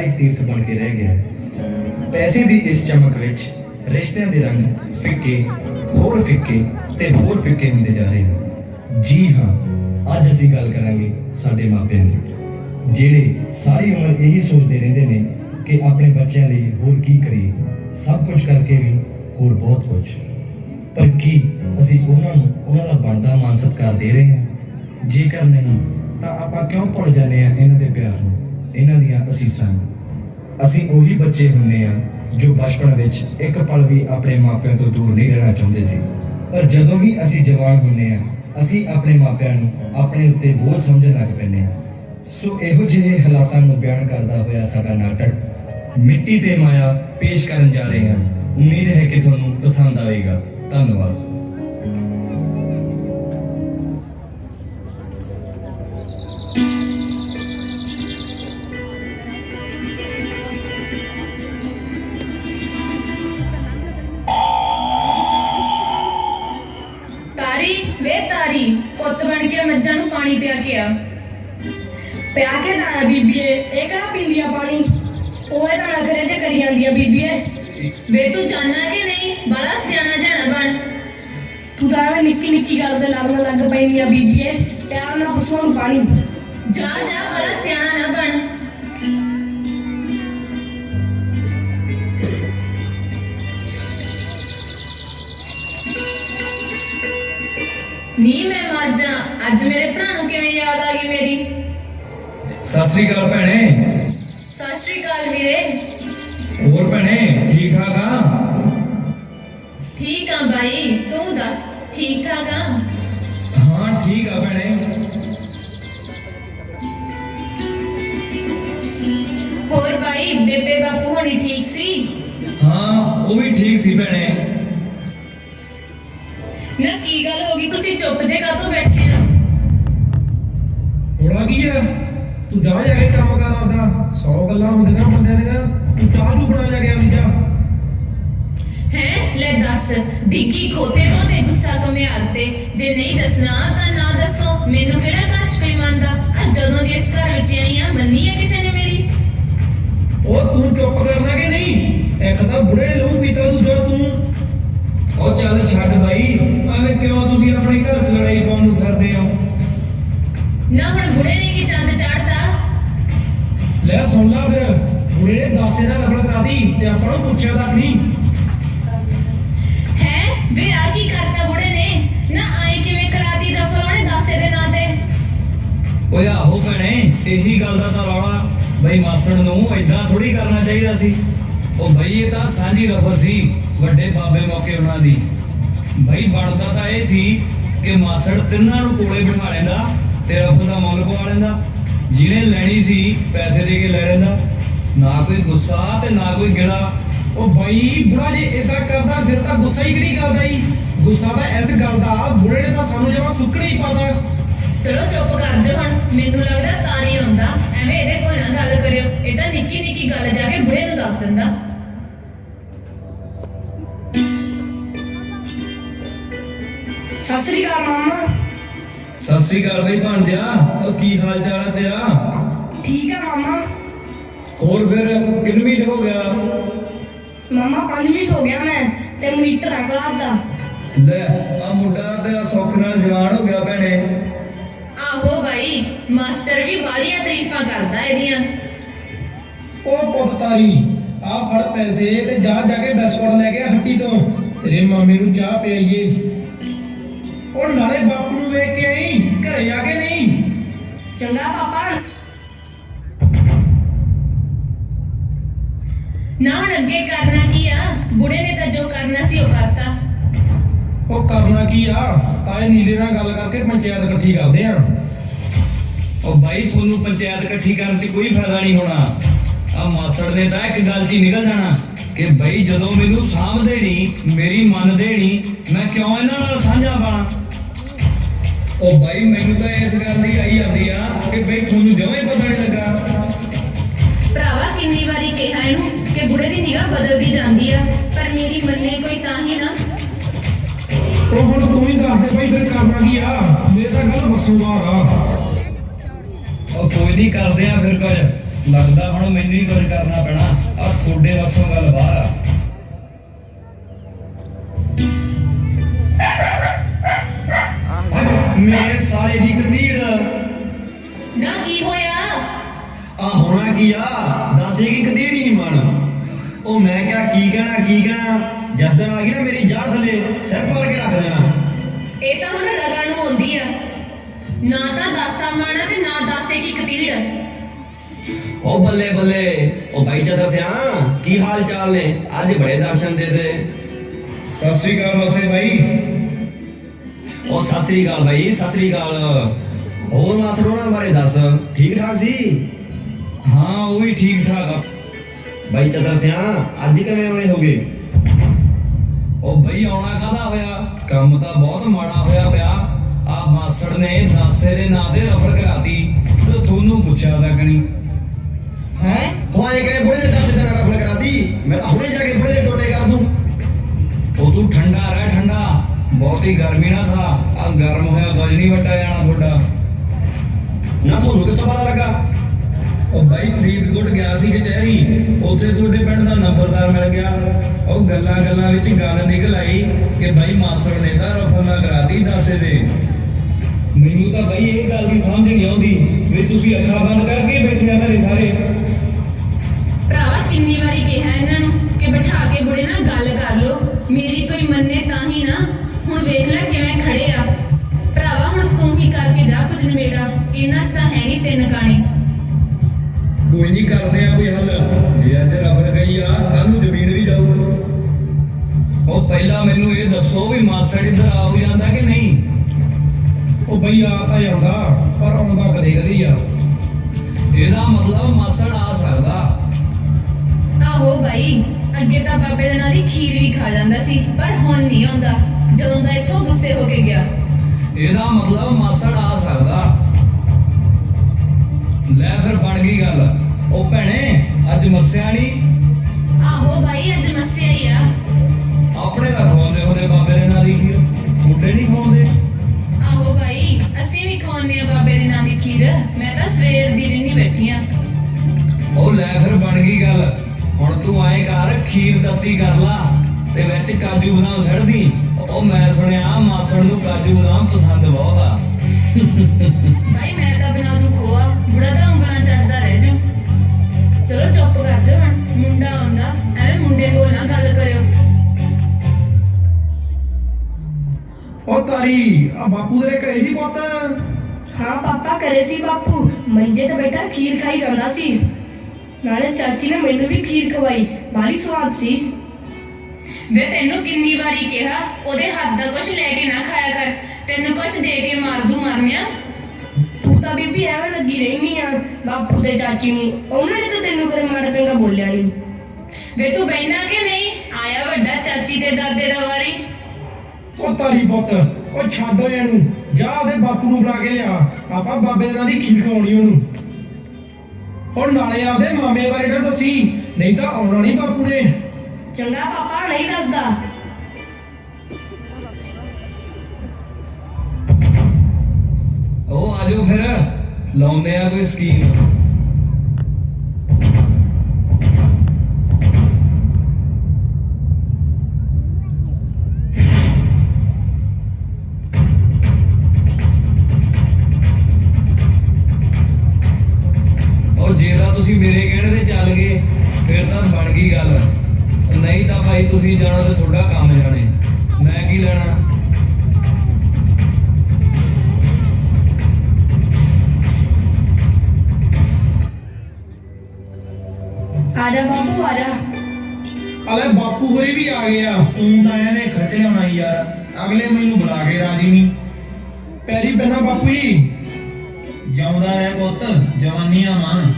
ਇੱਕ ਤੀਰਥ ਬਣ ਕੇ ਰਹਿ ਗਿਆ। ਹੈ ਪੈਸੇ ਦੀ ਇਸ ਚਮਕ ਵਿੱਚ ਰਿਸ਼ਤਿਆਂ ਦੇ ਰੰਗ ਫਿੱਕੇ, ਹੋਰ ਫਿੱਕੇ ਤੇ ਹੋਰ ਫਿੱਕੇ ਹੁੰਦੇ ਜਾ ਰਹੇ ਹਨ। ਜੀ ਹਾਂ, ਅੱਜ ਅਸੀਂ ਗੱਲ ਕਰਾਂਗੇ ਸਾਡੇ ਮਾਪਿਆਂ ਦੀ, ਜਿਹੜੇ ਸਾਰੀ ਉਮਰ ਇਹੀ ਸੋਚਦੇ ਰਹਿੰਦੇ ਨੇ ਕਿ ਆਪਣੇ ਬੱਚਿਆਂ ਲਈ ਹੋਰ ਕੀ ਕਰੀਏ। ਸਭ ਕੁਝ ਕਰਕੇ ਵੀ ਹੋਰ ਬਹੁਤ ਕੁਝ। ਪਰ ਕੀ ਅਸੀਂ ਉਹਨਾਂ ਨੂੰ ਉਹਨਾਂ ਦਾ ਬਣਦਾ ਮਾਨ ਸਤਿਕਾਰ ਦੇ ਰਹੇ ਹਾਂ? ਜੇਕਰ ਨਹੀਂ, ਤਾਂ ਆਪਾਂ ਕਿਉਂ ਭੁੱਲ ਜਾਂਦੇ ਆ ਇਹਨਾਂ ਦੇ ਪਿਆਰ ਨੂੰ? ਇਹਨਾਂ ਦੀਆਂ ਅਸੀਸਾਂ ਨੂੰ? ਅਸੀਂ ਉਹੀ ਬੱਚੇ ਹੁੰਨੇ ਆ ਜੋ ਬਚਪਨ ਵਿੱਚ ਇੱਕ ਪਲ ਵੀ ਆਪਣੇ ਮਾਪਿਆਂ ਤੋਂ ਦੂਰ ਨਹੀਂ ਰਹਿਣਾ ਚਾਹੁੰਦੇ ਸੀ। ਪਰ ਜਦੋਂ ਹੀ ਅਸੀਂ ਜਵਾਨ ਹੁੰਨੇ ਆ ਅਸੀਂ ਆਪਣੇ ਮਾਪਿਆਂ ਨੂੰ ਆਪਣੇ ਉੱਤੇ ਬੋਝ ਸਮਝਣ ਲੱਗ ਪੈਂਦੇ ਆ ਸੋ ਇਹੋ ਜਿਹੇ ਹਾਲਾਤਾਂ ਨੂੰ ਬਿਆਨ ਕਰਦਾ ਹੋਇਆ ਸਾਡਾ ਨਾਟਕ ਮਿੱਟੀ ਤੇ ਮਾਇਆ ਪੇਸ਼ ਕਰਨ ਜਾ ਰਹੇ ਹਾਂ। ਉਮੀਦ ਹੈ ਕਿ ਤੁਹਾਨੂੰ ਪਸੰਦ ਆਵੇਗਾ। ਧੰਨਵਾਦ। ਮੱਝਾਂ ਨੂੰ ਪਾਣੀ ਪਿਆ ਕੇ ਆ ਪਿਆ ਕੇ ਨਾ ਬੀਬੀਏ ਇਹ ਕਿਹੜਾ ਪੀਂਦੀਆਂ ਪਾਣੀ ਉਹ ਤਾਂ ਨਖਰੇ ਜੇ ਕਰੀ ਜਾਂਦੀਆਂ ਬੀਬੀਏ ਵੇ ਤੂੰ ਜਾਣਾ ਕਿ ਨਹੀਂ ਬੜਾ ਸਿਆਣਾ ਜਾਣਾ ਬਣ ਤੂੰ ਤਾਂ ਐਵੇਂ ਨਿੱਕੀ ਨਿੱਕੀ ਗੱਲ ਤੇ ਲੜਨ ਲੱਗ ਪੈਂਦੀਆਂ ਬੀਬੀਏ ਪਿਆਰ ਨਾਲ ਪਸ਼ੂਆਂ ਨੂੰ ਪਾਣੀ ਜਾ ਜਾ ਬੜਾ ਸਿਆਣਾ ਨਾ ਬਣ ਨੀ ਮੈਂ ਮਰ ਜਾ ਅੱਜ ਮੇਰੇ ਭਰਾ ਨੂੰ ਕਿਵੇਂ ਯਾਦ ਆ ਗਈ ਮੇਰੀ? ਸਤਿ ਸ੍ਰੀ ਅਕਾਲ ਭੈਣੇ। ਸਤਿ ਸ਼੍ਰੀ ਅਕਾਲ ਵੀਰੇ। ਹੋਰ ਭੈਣੇ ਠੀਕ ਠਾਕ ਆ? ਠੀਕ ਆ ਬਾਈ ਤੂੰ ਦੱਸ ਠੀਕ ਠਾਕ ਆ? ਹਾਂ ਠੀਕ ਆ ਭੈਣੇ। ਹੋਰ ਬਾਈ ਬੇਬੇ ਬਾਪੂ ਹੋਣੀ ਠੀਕ ਸੀ? ਹਾਂ ਉਹ ਵੀ ਠੀਕ ਸੀ ਭੈਣੇ। ਨਾ ਕੀ ਗੱਲ ਹੋ ਗਈ? ਤੁਸੀਂ ਚੁੱਪ ਜੇ ਕਾਤੋਂ ਬੈਠੇ? ਆ ਕੀ ਹੈ ਤੂੰ ਜਾ ਜਾ ਕੇ ਕੰਮ ਕਰ ਆਪਦਾ। 100 ਗੱਲਾਂ ਹੁੰਦੀਆਂ ਬੰਦਿਆਂ ਦੀਆਂ। ਤੂੰ ਚਾਹ ਜੂ ਬਣਾ ਜਾ ਕੇ ਆਵੀ ਜਾ। ਹੈ? ਲੈ ਦੱਸ ਡਿੱਗੀ ਖੋਤੇ ਤੋਂ ਤੇ ਗੁੱਸਾ ਕਮਿਆਰ ਤੇ। ਜੇ ਨਹੀਂ ਦੱਸਣਾ ਤਾਂ ਨਾ ਦੱਸੋ ਮੈਨੂੰ ਕਿਹੜਾ ਘਰ ਚ ਕੋਈ ਮੰਨਦਾ? ਆ ਜਦੋਂ ਦੀ ਇਸ ਘਰ ਵਿੱਚ ਆਈ ਆ ਮੰਨੀ ਆ ਕਿਸੇ ਨੇ ਮੇਰੀ? ਉਹ ਤੂੰ ਚੁੱਪ ਕਰਨਾ ਕਿ ਨਹੀਂ? ਇੱਕ ਤਾਂ ਬੁੜੇ ਲਹੂ ਪੀਤਾ ਦੂਜਾ ਤੂੰ। ਉਹ ਚੱਲ ਛੱਡ ਬਾਈ ਐਵੇਂ ਕਿਉਂ ਤੁਸੀਂ ਆਪਣੇ ਘਰ 'ਚ ਲੜਾਈ ਪਾਉਣ ਨੂੰ ਫਿਰਦੇ ਹੋ? ਨਾ ਹੁਣ ਬੁੜੇ ਨੇ ਕੀ ਚੰਦ ਚਾੜਦਾ ਲੈ ਸੁਣ ਲਾ ਫਿਰ। ਬੁੜੇ ਦਾਸੇ ਨਾਲ ਲਫੜ ਕਰਾਤੀ ਤੇ ਆਪਾਂ ਨੂੰ ਪੁੱਛਿਆ ਤੱਕ ਨਹੀਂ। ਹੈ? ਵੇ ਆ ਕੀ ਕਰਤਾ ਬੁੜੇ ਨੇ? ਨਾ ਆਏ ਕਿਵੇਂ ਕਰਾਤੀ ਦਫਾ ਉਹਨੇ ਦਾਸੇ ਦੇ ਨਾਂ ਤੇ? ਓਏ ਆਹੋ ਭੈਣੇ ਇਹੀ ਗੱਲ ਦਾ ਤਾਂ ਰੌਲਾ। ਬਈ ਮਾਸੜ ਨੂੰ ਇਦਾਂ ਥੋੜੀ ਕਰਨਾ ਚਾਹੀਦਾ ਸੀ। ਉਹ ਬਈ ਇਹ ਤਾਂ ਸਾਂਝੀ ਰਫਰ ਸੀ ਵੱਡੇ ਬਾਬੇ ਮੌਕੇ ਉਹਨਾਂ ਦੀ। ਬਈ ਬਣਦਾ ਤਾਂ ਇਹ ਸੀ ਕਿ ਮਾਸੜ ਤਿੰਨਾਂ ਨੂੰ ਕੋਲੇ ਬਿਠਾ ਲੈਂਦਾ ਤੇ ਰੱਬ ਦਾ ਮੁੱਲ ਪਵਾ ਲੈਂਦਾ। ਜਿਹਨੇ ਲੈਣੀ ਸੀ ਪੈਸੇ ਦੇ ਕੇ ਲੈ ਲੈਂਦਾ। ਨਾ ਕੋਈ ਗੁੱਸਾ ਤੇ ਨਾ ਕੋਈ ਗਿਲਾ ਉਹ ਬਾਈ ਬੁੜਾ ਜੇ ਇਦਾਂ ਕਰਦਾ ਫਿਰ ਤਾਂ ਗੁੱਸਾ ਹੀ ਕਿਹੜੀ ਕਰਦਾ ਈ ਗੁੱਸਾ ਤਾਂ ਇਸ ਗੱਲ ਦਾ ਬੁੜੇ ਨੇ ਤਾਂ ਸਾਨੂੰ ਜਮਾ ਸੁੱਕਣੇ ਹੀ ਪਾਦਾ ਚਲੋ ਚੁੱਪ ਕਰ ਜਾ ਹੁਣ ਮੈਨੂੰ ਲੱਗਦਾ ਤਾਰੀ ਆਉਂਦਾ। ਐਵੇਂ ਇਹਦੇ ਕੋਲ ਨਾ ਗੱਲ ਕਰਿਓ। ਇਹ ਤਾਂ ਨਿੱਕੀ ਨਿੱਕੀ ਗੱਲ ਜਾ ਕੇ ਬੁੜੇ ਨੂੰ ਦੱਸ ਦਿੰਦਾ। ਸਤਿ ਸ੍ਰੀ ਅਕਾਲ ਮਾਮਾ। ਸਤਿ ਸ੍ਰੀ ਅਕਾਲ ਬਈ ਭਾਂਜਿਆ ਉਹ ਕੀ ਹਾਲ ਚਾਲ ਆ ਤੇਰਾ? ਠੀਕ ਆ ਮਾਮਾ। ਹੋਰ ਫਿਰ ਕਿੰਨਵੀਂ ਚ ਹੋ ਗਿਆ? ਮਾਮਾ ਪੰਜਵੀਂ 'ਚ ਹੋ ਗਿਆ ਮੈਂ ਤੇ ਮੀਟਰ ਆ ਕਲਾਸ ਦਾ। ਲੈ ਆ ਮੁੰਡਾ ਤੇਰਾ ਸੁੱਖ ਨਾਲ ਜਵਾਨ ਹੋ ਗਿਆ ਭੈਣੇ। ਆਹੋ ਭਾਈ ਮਾਸਟਰ ਵੀ ਬਾਲੀਆਂ ਤਾਰੀਫਾਂ ਕਰਦਾ ਇਹਦੀਆਂ। ਉਹ ਪੁੱਤ ਤਾਰੀ ਆ ਫੜ ਪੈਸੇ ਤੇ ਜਾ ਜਾ ਕੇ ਬਿਸਕੁਟ ਲੈ ਕੇ ਆ ਹੱਟੀ ਤੋਂ। ਤੇਰੇ ਮਾਮੇ ਨੂੰ ਚਾਹ ਪਿਆਈਏ। ਉਹ ਨਾਲੇ ਬਾਪੂ ਨੂੰ ਵੇਖ ਕੇ ਆਈ ਘਰੇ ਆ ਕੇ ਨਹੀਂ। ਚੰਗਾ ਪਾਪਾ। ਨਾ ਹੁਣ ਅੱਗੇ ਕਰਨਾ ਕੀ ਆ? ਬੁੜੇ ਨੇ ਤਾਂ ਜੋ ਕਰਨਾ ਸੀ ਉਹ ਕਰਤਾ। ਉਹ ਕਰਨਾ ਕੀ ਆ? ਤਾਏ ਨੀਲੇ ਨਾਲ ਗੱਲ ਕਰਕੇ ਪੰਚਾਇਤ ਇਕੱਠੀ ਕਰਦੇ ਆ। ਉਹ ਬਾਈ ਤੁਹਾਨੂੰ ਪੰਚਾਇਤ ਇਕੱਠੀ ਕਰਨ 'ਚ ਕੋਈ ਫਾਇਦਾ ਨਹੀਂ ਹੋਣਾ। ਆ ਮਾਸੜ ਨੇ ਤਾਂ ਇੱਕ ਗੱਲ 'ਚ ਹੀ ਨਿਕਲ ਜਾਣਾ ਕਿ ਬਈ ਜਦੋਂ ਮੈਨੂੰ ਸਾਂਭ ਦੇਣੀ ਮੇਰੀ ਮੰਨ ਦੇਣੀ ਮੈਂ ਕਿਉਂ ਇਹਨਾਂ ਨਾਲ ਸਾਂਝਾ ਪਾਣਾ ਉਹ ਬਾਈ ਮੈਨੂੰ ਤਾਂ ਇਸ ਗੱਲ ਦੀ ਆਈ ਜਾਂਦੀ ਆ ਕਿ ਬਈ ਤੁਹਾਨੂੰ ਜਮਾਂ ਪਤਾ ਨਹੀਂ ਲੱਗਾ। ਭਰਾਵਾ ਕਿੰਨੀ ਵਾਰੀ ਕਿਹਾ ਇਹਨੂੰ ਕਿ ਬੁੜੇ ਦੀ ਨਿਗਾਹ ਬਦਲਦੀ ਜਾਂਦੀ ਆ ਪਰ ਮੇਰੀ ਮੰਨੇ ਕੋਈ ਤਾਂ ਹੀ ਨਾ। ਉਹ ਹੁਣ ਤੂੰ ਹੀ ਦੱਸ ਦੇ ਭਾਈ ਫਿਰ ਕਰਨਾ ਕੀ ਆ? ਮੇਰੇ ਤਾਂ ਗੱਲ ਵਸੂਗਾ ਆ। ਨਹੀਂ ਕਰਦੇ ਆ ਫਿਰ ਕੁਝ। ਲੱਗਦਾ ਹੁਣ ਮੈਨੂੰ ਹੀ ਕੁਝ ਕਰਨਾ ਪੈਣਾ। ਆ ਤੁਹਾਡੇ ਵੱਸੋਂ ਗੱਲ ਬਾਹਰ ਆ। ਮੇਰੇ ਸਾਲੇ ਦੀ ਕਤੀੜ ਨਾ ਕੀ ਹੋਇਆ? ਆ ਹੋਣਾ ਕੀ ਆ? ਦੱਸੇਗੀ ਕਦੇ ਨਹੀਂ ਮਨ ਉਹ ਮੈਂ ਕਿਹਾ ਕੀ ਕਹਿਣਾ ਕੀ ਕਹਿਣਾ? ਜਿਸ ਦਿਨ ਆ ਗਈ ਨਾ ਮੇਰੀ ਜਾੜ ਥੱਲੇ ਸਿਰ ਪਾੜ ਕੇ ਰੱਖ ਦੇਣਾ ਇਹ ਤਾਂ ਹੁਣ ਰਗੜ ਨੂੰ ਆਉਂਦੀ ਆ। ਨਾ ਤਾਂ ਦਾਸਾ ਮਾਣਾ ਤੇ ਨਾ ਦਾਸੇ ਕੀ ਕਤੀੜ ਉਹ ਬੱਲੇ ਬੱਲੇ ਉਹ ਬਾਈ ਚਦਰ ਸਿਆ ਕੀ ਹਾਲ ਚਾਲ ਨੇ? ਅੱਜ ਬੜੇ ਦਰਸ਼ਨ ਦੇ ਦੇ ਸਤਿ ਸ੍ਰੀ ਅਕਾਲ ਵਸੇ ਭਾਈ ਉਹ ਸਤਿ ਸ੍ਰੀ ਅਕਾਲ ਬਾਈ ਸਤਿ ਸ੍ਰੀ ਅਕਾਲ। ਹੋਰ ਮਾਸਰੋਣਾ ਬਾਰੇ ਦੱਸ ਠੀਕ ਠਾਕ ਸੀ? ਹਾਂ ਉਹ ਵੀ ਠੀਕ ਠਾਕ। ਆ ਬਾਈ ਚਦਰ ਸਿਆ ਅੱਜ ਕਿਵੇਂ ਆਉਣੇ ਹੋਗੇ? ਉਹ ਬਈ ਆਉਣਾ ਕਾਹਦਾ ਹੋਇਆ? ਕੰਮ ਤਾਂ ਬਹੁਤ ਮਾੜਾ ਹੋਇਆ ਪਿਆ। ਆ ਮਾਸੜ ਨੇ ਦਾਸੇ ਦੇ ਨਾਂ ਤੇ ਰਫੜ ਕਰਾਤੀ ਤੇ ਤੁਹਾਨੂੰ ਪੁੱਛਿਆ ਤੱਕ ਨਹੀਂ। ਹੈ? ਤੂੰ ਆਏ ਬਹੁਤੀ ਗਰਮੀ ਨਾ ਥਾ। ਆ ਗਰਮ ਹੋਇਆ, ਕੁਝ ਨਹੀਂ ਵਟਾ ਜਾਣਾ ਤੁਹਾਡਾ। ਨਾ ਤੁਹਾਨੂੰ ਕਿੱਥੋਂ ਪਤਾ ਲੱਗਾ? ਉਹ ਬਾਈ ਫਰੀਦਕੋਟ ਗਿਆ ਸੀ ਕਚਹਿਰੀ। ਉੱਥੇ ਤੁਹਾਡੇ ਪਿੰਡ ਦਾ ਨੰਬਰਦਾਰ ਮਿਲ ਗਿਆ। ਉਹ ਗੱਲਾਂ ਗੱਲਾਂ ਵਿੱਚ ਗੱਲ ਨਿਕਲ ਆਈ ਕਿ ਬਾਈ ਮਾਸੜ ਨੇ ਤਾਂ ਰਫਲ ਕਰਾਤੀ ਦਾਸੇ ਦੇ ਮੈਨੂੰ ਤਾਂ ਬਾਈ ਇਹ ਗੱਲ ਦੀ ਸਮਝ ਨਹੀਂ ਆਉਂਦੀ ਵੀ ਤੁਸੀਂ ਅੱਖਾਂ ਬੰਦ ਕਰਕੇ ਬੈਠੇ ਆ ਘਰੇ ਸਾਰੇ। ਭਰਾਵਾ, ਕਿੰਨੀ ਵਾਰੀ ਕਿਹਾ ਇਹਨਾਂ ਨੂੰ ਕਿ ਬਿਠਾ ਕੇ ਬੁੜੇ ਨਾਲ ਗੱਲ ਕਰ ਲੋ ਮੇਰੀ ਕੋਈ ਮੰਨੇ ਤਾਂ ਹੀ ਨਾ ਵੇਖ ਲੈ ਕਿਵੇਂ ਖੜੇ ਆ। ਭਰਾਵਾ ਹੁਣ ਤੂੰ ਹੀ ਕਰਕੇ ਜਾ ਕੁਝ ਨਵੇੜਾ? ਇਹਨਾਂ 'ਚ ਤਾਂ ਹੈ ਨਹੀਂ ਤਿੰਨ ਕਾਣੇ। ਕੋਈ ਨਹੀਂ ਕਰਦੇ ਆ ਕੋਈ ਹੱਲ। ਜੇ ਅੱਜ ਰਬੜ ਗਈ ਆ ਕੱਲ ਨੂੰ ਜ਼ਮੀਨ ਵੀ ਜਾਊ। ਉਹ ਪਹਿਲਾਂ ਮੈਨੂੰ ਇਹ ਦੱਸੋ ਵੀ ਮਾਸੜ ਇੱਧਰ ਆ ਹੋ ਜਾਂਦਾ ਕਿ ਨਹੀਂ? ਉਹ ਬਈ ਆ ਤਾਂ ਜਾਂਦਾ ਪਰ ਆਉਂਦਾ ਕਦੇ ਕਦੇ ਹੀ ਆ। ਇਹਦਾ ਮਤਲਬ ਮਾਸੜ ਆ ਸਕਦਾ। ਆਹੋ ਬਾਈ ਅੱਗੇ ਤਾਂ ਬਾਬੇ ਦੇ ਨਾਲ ਦੀ ਖੀਰ ਵੀ ਖਾ ਜਾਂਦਾ ਸੀ ਪਰ ਹੁਣ ਨਹੀਂ ਆਉਂਦਾ। ਜਦੋਂ ਦਾ ਇੱਥੋਂ ਗੁੱਸੇ ਹੋ ਕੇ ਗਿਆ। ਇਹਦਾ ਮਤਲਬ ਮਾਸੜ ਆ ਸਕਦਾ। ਲੈ ਫਿਰ ਬਣ ਗਈ ਗੱਲ। ਉਹ ਭੈਣੇ ਅੱਜ ਮੱਸਿਆ ਨਹੀਂ ਆਹੋ ਬਾਈ ਅੱਜ ਮੱਸਿਆ ਹੀ ਆ। ਆਪਣੇ ਤਾਂ ਖਵਾਉਂਦੇ ਹੁੰਦੇ ਬਾਬੇ ਦੇ ਨਾਲ ਦੀ ਖੀਰ। ਤੁਹਾਡੇ ਨਹੀਂ ਖਵਾਉਂਦੇ? ਆਹੋ ਬਾਈ ਅਸੀਂ ਵੀ ਖਵਾਉਂਦੇ ਆ ਬਾਬੇ ਦੇ ਨਾਂ ਦੀ ਖੀਰ। ਮੈਂ ਤਾਂ ਸਵੇਰ ਦੀ ਰਿੰਨੀ ਬੈਠੀ ਆ ਉਹ ਲੈ ਫਿਰ ਬਣ ਗਈ ਗੱਲ। ਹੁਣ ਤੂੰ ਆਏ ਕਰ ਖੀਰ ਤੱਤੀ ਕਰ ਲਾ ਤੇ ਵਿੱਚ ਕਾਜੂ ਬਦਾਮ ਸੜਦੀ। ਉਹ ਮੈਂ ਸੁਣਿਆ ਮਾਸੜ ਨੂੰ ਕਾਜੂ ਬਦਾਮ ਪਸੰਦ ਬਹੁਤ ਆ। ਭਾਈ ਮੈਂ ਤਾਂ ਬਣਾ ਦੂੰ ਖੋਆ ਬੁੜਾ ਤਾਂ ਉਂਗਲਾਂ ਚੱਟਦਾ ਰਹਿ ਜੂ। ਚਲੋ ਚੁੱਪ ਕਰ ਜਾ ਹੁਣ ਮੁੰਡਾ ਆਉਂਦਾ ਐਵੇਂ ਮੁੰਡੇ ਕੋਲ ਨਾ ਗੱਲ ਕਰਿਓ। ਉਹ ਤਾਰੀ ਆ ਬਾਪੂ ਦੇ ਘਰੇ ਸੀ ਪੁੱਤ? ਹਾਂ ਪਾਪਾ ਕਰੇ ਸੀ ਬਾਪੂ। ਮੰਜੇ ਤੇ ਬੈਠਾ ਖੀਰ ਖਾਈ ਜਾਂਦਾ ਸੀ। ਨਾਲੇ ਚਾਚੀ ਨੇ ਮੈਨੂੰ ਵੀ ਖੀਰ ਖਵਾਈ ਬਾਲੀ ਸਵਾਦ ਸੀ। ਵੇ ਤੈਨੂੰ ਕਿੰਨੀ ਵਾਰੀ ਕਿਹਾ ਉਹਦੇ ਹੱਥ ਦਾ ਕੁਝ ਲੈ ਕੇ ਨਾ ਖਾਇਆ ਕਰ ਤੈਨੂੰ ਕੁਝ ਦੇ ਕੇ ਮਾਰ ਦੂ ਮਾਰਨਿਆ। ਤੂੰ ਤਾਂ ਬੀਬੀ ਐਵੇਂ ਲੱਗੀ ਰਹਿਨੀ ਆ ਬਾਪੂ ਤੇ ਚਾਚੀ ਨੂੰ। ਉਹਨਾਂ ਨੇ ਤਾਂ ਤੈਨੂੰ ਕਰੇ ਮਾੜਾ ਚੰਗਾ ਬੋਲਿਆ ਨਹੀਂ ਵੇ ਤੂੰ ਬੈਠਾ ਕਿ ਨਹੀਂ? ਆਇਆ ਵੱਡਾ ਚਾਚੀ ਤੇ ਦਾਦੇ ਦਾ ਵਾਰੀ। ਉਹ ਤਾਰੀ ਪੁੱਤ ਉਹ ਛੱਡ ਇਹਨੂੰ ਜਾ ਉਹਦੇ ਬਾਪੂ ਨੂੰ ਬੁਲਾ ਕੇ ਲਿਆ। ਆਪਾਂ ਬਾਬੇ ਦੇ ਨਾਲ ਦੀ ਖੀਰ ਖਵਾਉਣੀ ਉਹਨੂੰ। ਹੁਣ ਨਾਲੇ ਆਪਦੇ ਮਾਮੇ ਬਾਰੇ ਨਾ ਦੱਸੀ ਨਹੀਂ ਤਾਂ ਆਉਣਾ ਨਹੀਂ ਬਾਪੂ ਨੇ। ਚੰਗਾ ਪਾਪਾ ਨਹੀਂ ਦੱਸਦਾ। ਉਹ ਆਜੋ ਫਿਰ ਲਾਉਂਦੇ ਆ ਕੋਈ ਸਕੀਮ। ਤੁਸੀਂ ਜਾਣਾ ਤੇ ਤੁਹਾਡਾ ਕੰਮ ਜਾਣੇ। ਮੈਂ ਕੀ ਲੈਣਾ? ਆ ਜਾ ਬਾਪੂ ਆ ਜਾ ਅਲੇ ਬਾਪੂ ਹੋਰੀ ਵੀ ਆ ਗਏ ਆ। ਤੂੰ ਤਾਂ ਇਹਨੇ ਖੱਚ ਲਿਆਉਣਾ ਯਾਰ। ਅਗਲੇ ਮੈਨੂੰ ਬੁਲਾ ਕੇ ਰਾਜੀ ਨਹੀਂ। ਪੈਰੀ ਬਹਿਣਾ ਬਾਪੂ ਜੀ। ਜਿਉਂਦਾ ਹੈ ਪੁੱਤ ਜਵਾਨੀਆਂ ਮਨ।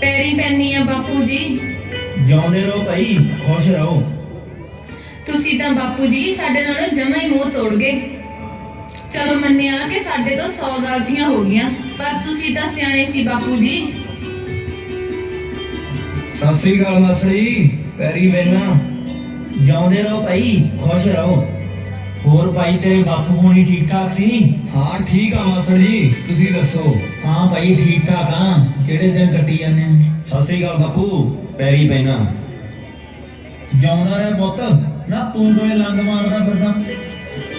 ਪੈਰੀ ਪੈਣੀ ਆ ਬਾਪੂ ਜੀ। ਜਿਉਂਦੇ ਰਹੋ ਭਾਈ ਖੁਸ਼ ਰਹੋ। ਤੁਸੀਂ ਤਾਂ ਬਾਪੂ ਜੀ ਸਾਡੇ ਨਾਲੋਂ ਜਮਾ ਹੀ ਮੂੰਹ ਤੋੜ ਗਏ। ਚਲੋ ਮੰਨਿਆ ਕਿ ਸਾਡੇ ਤੋਂ 100 ਗਲਤੀਆਂ ਹੋ ਗਈਆਂ ਪਰ ਤੁਸੀਂ ਤਾਂ ਸਿਆਣੇ ਸੀ ਬਾਪੂ ਜੀ। ਸਤਿ ਸ੍ਰੀ ਅਕਾਲ ਮਸੜੀ ਪੈਰੀ ਬੈਨਾ ਜਿਉਂਦੇ ਰਹੋ ਭਾਈ ਖੁਸ਼ ਰਹੋ। ਹੋਰ ਭਾਈ ਤੇਰੇ ਬਾਪੂ ਹੋਣੀ ਠੀਕ ਠਾਕ ਸੀ? ਹਾਂ ਠੀਕ ਆ ਮਾਸਟਰ ਜੀ। ਤੁਸੀਂ ਦੱਸੋ? ਹਾਂ ਭਾਈ ਠੀਕ ਠਾਕ ਆ। ਜਿਹੜੇ ਦਿਨ ਕੱਟੀ ਜਾਂਦੇ। ਸਤਿ ਸ੍ਰੀ ਅਕਾਲ ਬਾਪੂ ਪੈਰੀ ਪੈਣਾ। ਜਿਉਂਦਾ ਰਹਿ ਪੁੱਤ। ਨਾ ਤੂੰ ਦੋਏ ਲੰਗ ਮਾਰਦਾ ਫਿਰਦਾ।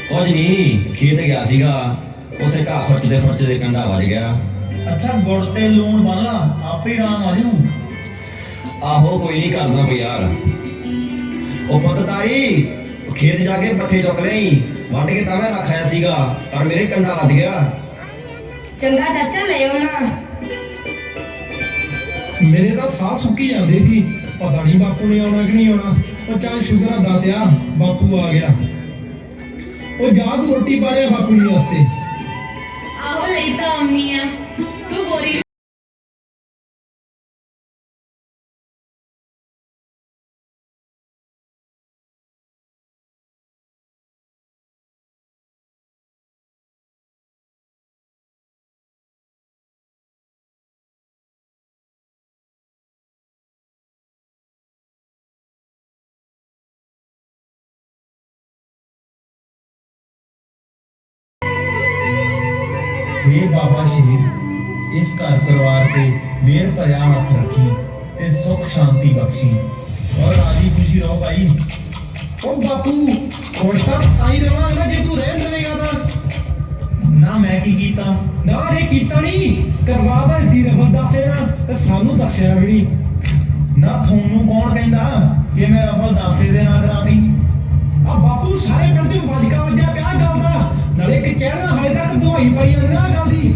ਕੁਝ ਨਹੀਂ ਖੇਤ ਗਿਆ ਸੀਗਾ। ਉੱਥੇ ਘਾਹ ਖੁਰਚਦੇ ਖੁਰਚਦੇ ਕੰਡਾ ਵੱਜ ਗਿਆ। ਅੱਛਾ ਗੁੜ ਤੇ ਲੂਣ ਬੰਨ ਲਾ ਆਪੇ ਰਾਮ ਆ ਜੂ। ਆਹੋ ਕੋਈ ਨਹੀਂ ਕਰਦਾ ਯਾਰ ਉਹ ਪੁੱਤ ਤਾਈ ਖੇਤ ਜਾ ਕੇ ਪੱਠੇ ਚੁੱਕ ਲਈ ਵੱਢ ਕੇ ਤਾਂ ਮੈਂ ਰੱਖਿਆ ਸੀਗਾ ਪਰ ਮੇਰੇ ਕੰਡਾ ਵੱਜ ਗਿਆ। ਚੰਗਾ ਚਾਚਾ ਲੈ ਆਉਣਾ। ਮੇਰੇ ਤਾਂ ਸਾਹ ਸੁੱਕੀ ਜਾਂਦੇ ਸੀ। ਪਤਾ ਨਹੀਂ ਬਾਪੂ ਨੇ ਆਉਣਾ ਕਿ ਨਹੀਂ ਆਉਣਾ। ਉਹ ਚੱਲ ਸ਼ੁਕਰ ਆ ਦਾਤਿਆ ਬਾਪੂ ਆ ਗਿਆ। ਉਹ ਜਾ ਤੂੰ ਰੋਟੀ ਪਾ ਲਿਆ ਬਾਪੂ ਜੀ ਵਾਸਤੇ। हे ਬਾਬਾ ਸ਼ੇਰ, ਇਸ ਘਰ ਪਰਿਵਾਰ ਤੇ ਮਿਹਰ ਭਰਿਆ ਹੱਥ ਰੱਖੀ ਤੇ ਸੁਖ ਸ਼ਾਂਤੀ ਬਖਸ਼ੀ। ਔਰ ਰਾਜੀ ਖੁਸ਼ੀ ਰਹੋ ਭਾਈ। ਉਹ ਬਾਪੂ, ਖੁਸ਼ ਤਾਂ ਆਈ ਰਵਾਂਗਾ ਜੇ ਤੂੰ ਰਹਿ ਲਵੇਂਗਾ ਤਾਂ। ਨਾ ਮੈਂ ਕੀ ਕੀਤਾ? ਨਾ ਇਹ ਕੀਤਾ ਨਹੀਂ। ਕਰਵਾ ਦਾ ਦੀ ਰਫਲ ਦੱਸੇ ਨਾ ਤੇ ਸਾਨੂੰ ਦੱਸਿਆ ਵੀ ਨਹੀਂ। ਨਾ ਤੁਹਾਨੂੰ ਕੌਣ ਕਹਿੰਦਾ ਕਿ ਮੈਂ ਰਫਲ ਦਾਸੇ ਦੇ ਨਾਲ ਕਰਾਤੀ ਆ ਬਾਪੂ, ਸਾਰੇ ਪਿੰਡ ਚ ਵਜਕਾ ਵੱਜਿਆ ਪਿਆ ਗੱਲ ਦਾ। ਨਾਲੇ ਇੱਕ ਕਹਿਣਾ ਹਲੇ ਤੱਕ ਦਵਾਈ ਪਾਈ ਜਾਂਦੇ ਨਾ ਗੱਲ ਦੀ।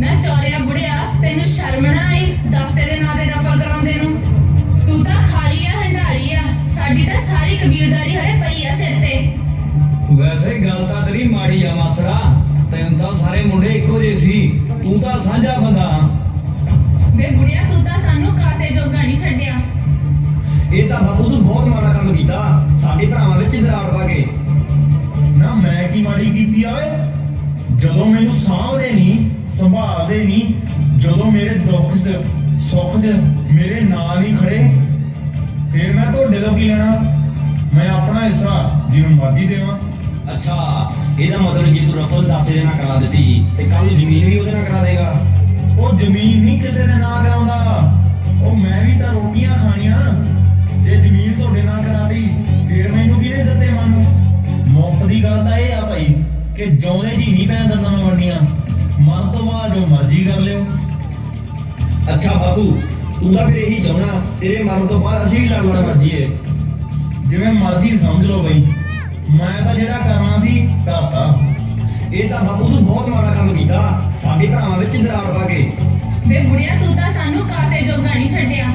ਨਾ ਚੌਰਿਆ ਬੁੜਿਆ ਤੈਨੂੰ ਸ਼ਰਮ ਨਾ ਆਈ? ਦਾਸੇ ਦੇ ਨਾਂ ਤੇ ਰਫਲ ਕਰਾਉਂਦੇ ਨੂੰ। ਤੂੰ ਤਾਂ ਖਾਲੀ ਆ ਹੰਡਾਲੀ ਆ। ਸਾਡੀ ਤਾਂ ਸਾਰੀ ਕਬੀਲਦਾਰੀ ਹਲੇ ਪਈ ਆ ਸਿਰ ਤੇ। ਵੈਸੇ ਗੱਲ ਤਾਂ ਤੇਰੀ ਮਾੜੀ ਆ ਮਾਸਰਾ। ਤੈਨੂੰ ਤਾਂ ਸਾਰੇ ਮੁੰਡੇ ਇੱਕੋ ਜਿਹੇ ਸੀ। ਤੂੰ ਤਾਂ ਸਾਂਝਾ ਬੰਦਾ ਵੇ ਬੁੜਿਆ ਤੂੰ ਤਾਂ ਸਾਨੂੰ ਕਾਸੇ ਜੋਗਾ ਨਹੀਂ ਛੱਡਿਆ। ਇਹ ਤਾਂ ਬਾਪੂ ਤੂੰ ਬਹੁਤ ਮਾੜਾ ਕੰਮ ਕੀਤਾ। ਸਾਡੇ ਭਰਾਵਾਂ ਵਿੱਚ ਦਰਾੜ ਪਾ ਕੇ। ਮੈਂ ਕੀ ਮਾੜੀ ਕੀਤੀ ਆ ਓਏ ਜਦੋਂ ਮੈਨੂੰ ਸਾਂਭਦੇ ਨਹੀਂ ਸੰਭਾਲਦੇ ਨਹੀਂ ਜਦੋਂ ਮੇਰੇ ਦੁੱਖ 'ਚ ਸੁੱਖ 'ਚ ਮੇਰੇ ਨਾਲ ਹੀ ਖੜੇ ਫਿਰ ਮੈਂ ਤੁਹਾਡੇ ਤੋਂ ਕੀ ਲੈਣਾ? ਮੈਂ ਆਪਣਾ ਹਿੱਸਾ ਜਿਵੇਂ ਮਰਜ਼ੀ ਦੇਵਾਂ। ਅੱਛਾ ਇਹਦਾ ਮਤਲਬ ਜੇ ਤੂੰ ਰਫਲ ਦਾਸੇ ਦੇ ਨਾਲ ਕਰਾ ਦਿੱਤੀ ਤੇ ਕੱਲ ਜ਼ਮੀਨ ਵੀ ਉਹਦੇ ਨਾਲ ਕਰਾ ਦੇਗਾ। ਉਹ ਜ਼ਮੀਨ ਨਹੀਂ ਕਿਸੇ ਦੇ ਕਿ ਜਿਉਂਦੇ ਜੀ ਨਹੀਂ ਪੈਣ ਦਿੰਦਾ ਮੈਂ ਵੰਡੀਆਂ ਮਨ ਤੋਂ ਬਾਅਦ ਜੋ ਮਰਜ਼ੀ ਕਰ ਲਿਓ। ਅੱਛਾ ਬਾਪੂ ਤੂੰ ਤਾਂ ਫਿਰ ਇਹੀ ਚਾਹਣਾ ਤੇਰੇ ਮਰਨ ਤੋਂ ਬਾਅਦ ਅਸੀਂ ਵੀ ਲੜ ਲੜ ਮਰਜੀਏ। ਜਿਵੇਂ ਮਰਜ਼ੀ ਸਮਝ ਲਓ ਬਈ ਮੈਂ ਤਾਂ ਜਿਹੜਾ ਕਰਨਾ ਸੀ ਕਰਤਾ। ਇਹ ਤਾਂ ਬਾਪੂ ਤੂੰ ਬਹੁਤ ਮਾੜਾ ਕੰਮ ਕੀਤਾ ਸਾਡੇ ਭਰਾਵਾਂ ਵਿੱਚ ਦਰਾੜ ਪਾ ਕੇ। ਵੇ ਬੁੜਿਆ ਤੂੰ ਤਾਂ ਸਾਨੂੰ ਕਾਸੇ ਜੋਗਾ ਨਹੀਂ ਛੱਡਿਆ।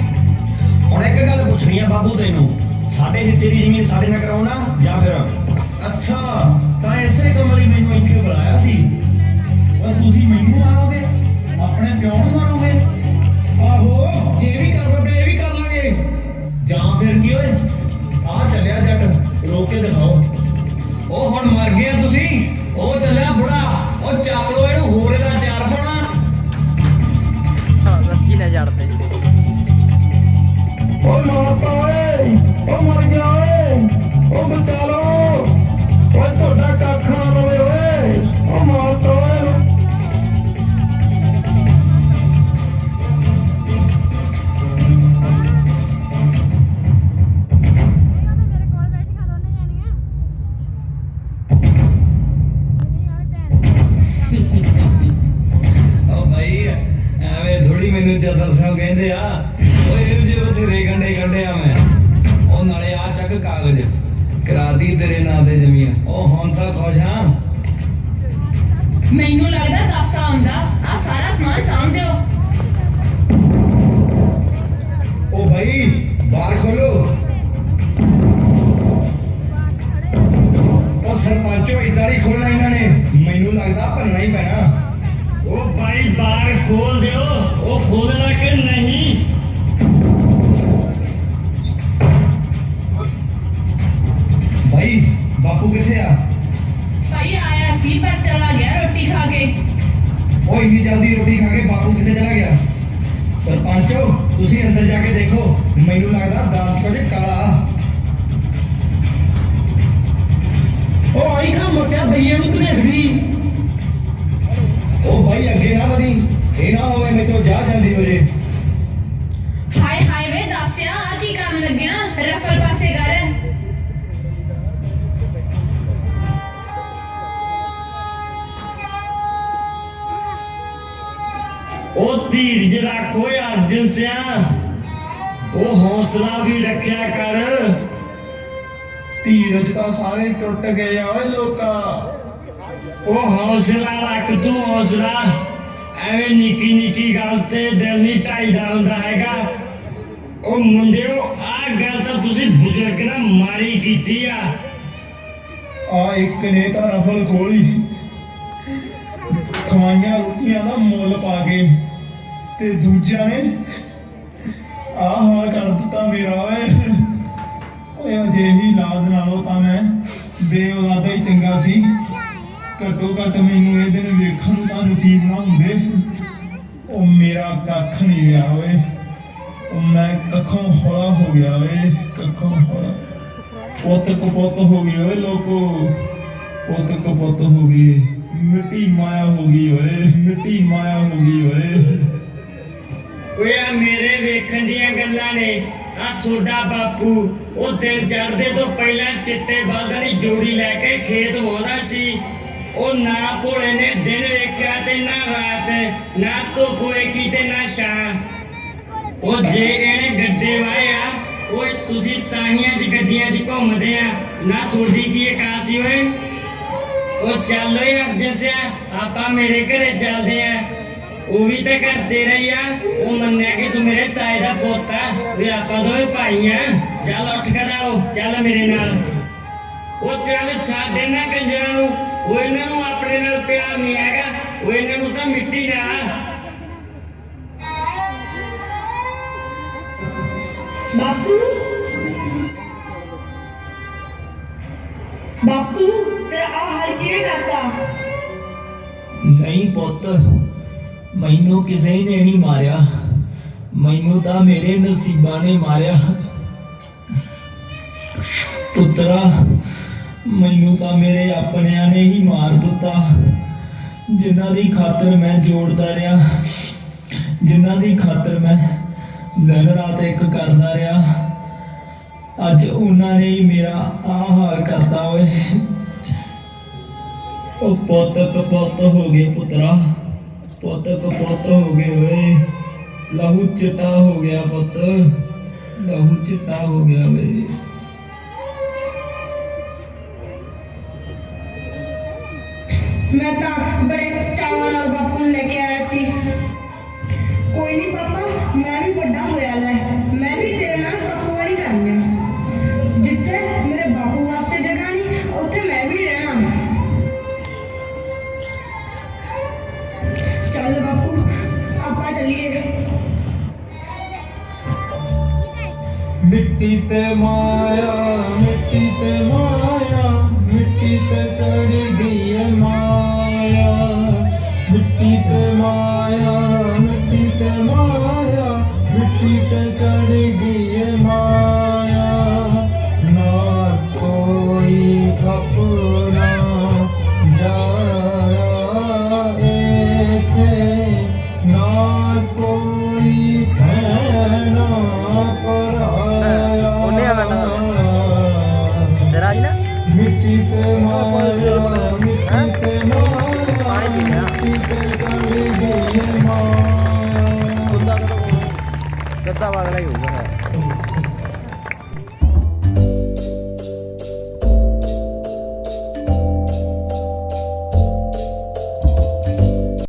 ਹੁਣ ਇੱਕ ਗੱਲ ਪੁੱਛਣੀ ਆ ਬਾਪੂ ਤੈਨੂੰ ਸਾਡੇ ਹਿੱਸੇ ਦੀ ਜ਼ਮੀਨ ਸਾਡੇ ਨਾਲ ਕਰਾਉਣਾ ਤੁਸੀਂ ਮੈਨੂੰ ਮਾਰੋਗੇ ਆਪਣੇ ਪਿਓ ਨੂੰ ਭਾਈ ਅੱਗੇ ਨਾ ਵਧੀ ਇਹ ਨਾ ਹੋਵੇ ਮੇਥੋਂ ਜਾ ਜਾਂਦੀ ਹੋ ਜੇ ਹਾਏ ਹਾਏ ਵੇ ਦੱਸਿਆ ਆ ਕੀ ਕਰਨ ਲੱਗਿਆ? ਰਫਲ ਪਾਸੇ ਕਰ। ਉਹ ਧੀਰਜ ਰੱਖੋ ਅਰਜਨ ਸਿਆ। ਉਹ ਹੌਸਲਾ ਵੀ ਰੱਖਿਆ ਕਰ। ਧੀਰਜ ਤਾਂ ਸਾਰੇ ਟੁੱਟ ਗਏ ਆ ਓਏ ਲੋਕਾ। ਉਹ ਹੌਸਲਾ ਰੱਖ, ਤੂੰ ਹੌਸਲਾ। ਐਵੇਂ ਨਿੱਕੀ ਨਿੱਕੀ ਗੱਲ ਤੇ ਦਿਲ ਨਹੀਂ ਢਾਈਦਾ ਹੁੰਦਾ ਹੈਗਾ। ਉਹ ਮੁੰਡਿਓ ਆ ਗੱਲ ਤਾਂ ਤੁਸੀਂ ਬਜ਼ੁਰਗ ਨਾਲ ਮਾਰੀ ਕੀਤੀ ਆ। ਆ ਇੱਕ ਨੇ ਤਾਂ ਰਫਲ ਖੋਲੀ। ਖਵਾਈਆਂ ਰੋਟੀਆਂ ਦਾ ਮੁੱਲ ਪਾ ਕੇ ਤੇ ਦੂਜਿਆਂ ਨੇ ਆ ਹਾਲ ਕਰ ਦਿੱਤਾ ਮੇਰਾ ਓਏ। ਓਏ, ਅਜਿਹੀ ਲਾਦ ਨਾਲੋਂ ਤਾਂ ਮੈਂ ਬੇਔਲਾਦਾ ਹੀ ਚੰਗਾ ਸੀ। ਘੱਟੋ ਘੱਟ ਮੈਨੂੰ ਇਹ ਦਿਨ ਵੇਖਣ ਨੂੰ ਤਾਂ ਨਸੀਬ ਨਾ ਹੁੰਦੇ। ਉਹ ਮੇਰਾ ਕੱਖ ਨਹੀਂ ਰਿਹਾ ਓਏ। ਉਹ ਮੈਂ ਕੱਖੋਂ ਹੌਲਾ ਹੋ ਗਿਆ ਓਏ, ਕੱਖੋਂ ਹੌਲਾ। ਪੁੱਤ ਕਪੁੱਤ ਹੋ ਗਈ ਓਏ ਲੋਕੋ। ਪੁੱਤ ਕਪੁੱਤ ਹੋ ਗਈ ਮਿੱਟੀ ਮਾਇਆ ਹੋ ਗਈ ਓਏ, ਮਿੱਟੀ ਮਾਇਆ ਹੋ ਗਈ ਓਏ। ਓਏ ਆ ਮੇਰੇ ਵੇਖਣ ਦੀਆਂ ਗੱਲਾਂ ਨੇ। ਆ ਤੁਹਾਡਾ ਬਾਪੂ, ਉਹ ਦਿਨ ਚੜਦੇ ਤੋਂ ਪਹਿਲਾਂ ਚਿੱਟੇ ਬਲਦਾਂ ਦੀ ਜੋੜੀ ਲੈ ਕੇ ਖੇਤ ਵਾਉਂਦਾ ਸੀ। ਉਹ ਨਾ ਭੋਲੇ ਨੇ ਦਿਨ ਵੇਖਿਆ ਤੇ ਨਾ ਰਾਤ ਨਾ ਧੁੱਪ ਵੇਖੀ ਤੇ ਨਾ ਛਾਂ ਉਹ ਜੇ ਇਹਨੇ ਗੱਡੇ ਵਾਏ ਆ ਓਏ ਤੁਸੀਂ ਤਾਹੀਆਂ 'ਚ ਗੱਡੀਆਂ 'ਚ ਘੁੰਮਦੇ ਆ ਨਾ ਤੁਹਾਡੀ ਕੀ ਇਕਾਸ ਸੀ ਓਏ ਉਹ ਚੱਲ ਓਏ ਅਰਜਨ ਸਿਆ ਆਪਾਂ ਮੇਰੇ ਘਰੇ ਚੱਲਦੇ ਆ ਉਹ ਵੀ ਤਾਂ ਘਰ ਤੇਰਾ ਹੀ ਆ ਉਹ ਮੰਨਿਆ ਕਿ ਤੂੰ ਮੇਰੇ ਤਾਏ ਦਾ ਪੁੱਤ ਆ ਵੀ ਆਪਾਂ ਦੋਵੇਂ ਭਾਈ ਆ ਚੱਲ ਉੱਠ ਖੜਾ ਹੋ ਚੱਲ ਮੇਰੇ ਨਾਲ ਉਹ ਚੱਲ ਛੱਡ ਇਹਨਾਂ ਕੰਜਰਾਂ ਨੂੰ ਉਹ ਇਹਨਾਂ ਨੂੰ ਆਪਣੇ ਨਾਲ ਪਿਆਰ ਨਹੀਂ ਹੈਗਾ। ਉਹ ਇਹਨਾਂ ਨੂੰ ਤਾਂ ਮਿੱਟੀ ਨਾਲ ਬਾਪੂ। ਬਾਪੂ ਤੇਰਾ ਆ ਹਾਲ ਕਿਹਨੇ ਕਰਤਾ? ਨਹੀਂ ਪੁੱਤ ਮੈਨੂੰ ਕਿਸੇ ਨੇ ਨਹੀਂ ਮਾਰਿਆ। ਮੈਨੂੰ ਤਾਂ ਮੇਰੇ ਨਸੀਬਾਂ ਨੇ ਮਾਰਿਆ। ਪੁੱਤਰਾ ਮੈਨੂੰ ਤਾਂ ਮੇਰੇ ਆਪਣਿਆਂ ਨੇ ਹੀ ਮਾਰ ਦਿੱਤਾ। ਜਿਨ੍ਹਾਂ ਦੀ ਖਾਤਰ ਮੈਂ ਜੋੜਦਾ ਰਿਹਾ, ਜਿਨ੍ਹਾਂ ਦੀ ਖਾਤਰ ਮੈਂ ਦਿਨ ਰਾਤ ਇੱਕ ਕਰਦਾ ਰਿਹਾ, ਅੱਜ ਉਹਨਾਂ ਨੇ ਹੀ ਮੇਰਾ ਆਹ ਹਾਲ ਕਰਤਾ ਓਏ। ਉਹ ਪੁੱਤ ਕਪੁੱਤ ਹੋ ਗਏ ਪੁੱਤਰਾ, ਪੁੱਤ ਕਪੁੱਤ ਹੋ ਗਏ ਓਏ। ਲਹੂ ਚਿੱਟਾ ਹੋ ਗਿਆ ਪੁੱਤ, ਲਹੂ ਚਿੱਟਾ ਹੋ ਗਿਆ ਵੇ ਮੈਂ ਤਾਂ ਬੜੇ ਚਾਵਾਂ ਨਾਲ ਬਾਪੂ ਨੂੰ ਲੈ ਕੇ ਆਇਆ ਸੀ। ਕੋਈ ਨਹੀਂ ਪਾਪਾ, ਮੈਂ ਵੀ ਵੱਡਾ ਹੋਇਆ ਲੈ। ਮੈਂ ਵੀ ਤੇਰੇ ਨਾਲ ਬਾਪੂ ਵਾਲੀ ਕਰਨੀ ਆ। ਜਿੱਥੇ ਮੇਰੇ ਬਾਪੂ ਵਾਸਤੇ ਜਗ੍ਹਾ ਨਹੀਂ ਉੱਥੇ ਮੈਂ ਵੀ ਨਹੀਂ ਰਹਿਣਾ। ਚੱਲ ਬਾਪੂ, ਆਪਾਂ ਚੱਲੀਏ। ਮਿੱਟੀ ਤੇ ਮਾਇਆ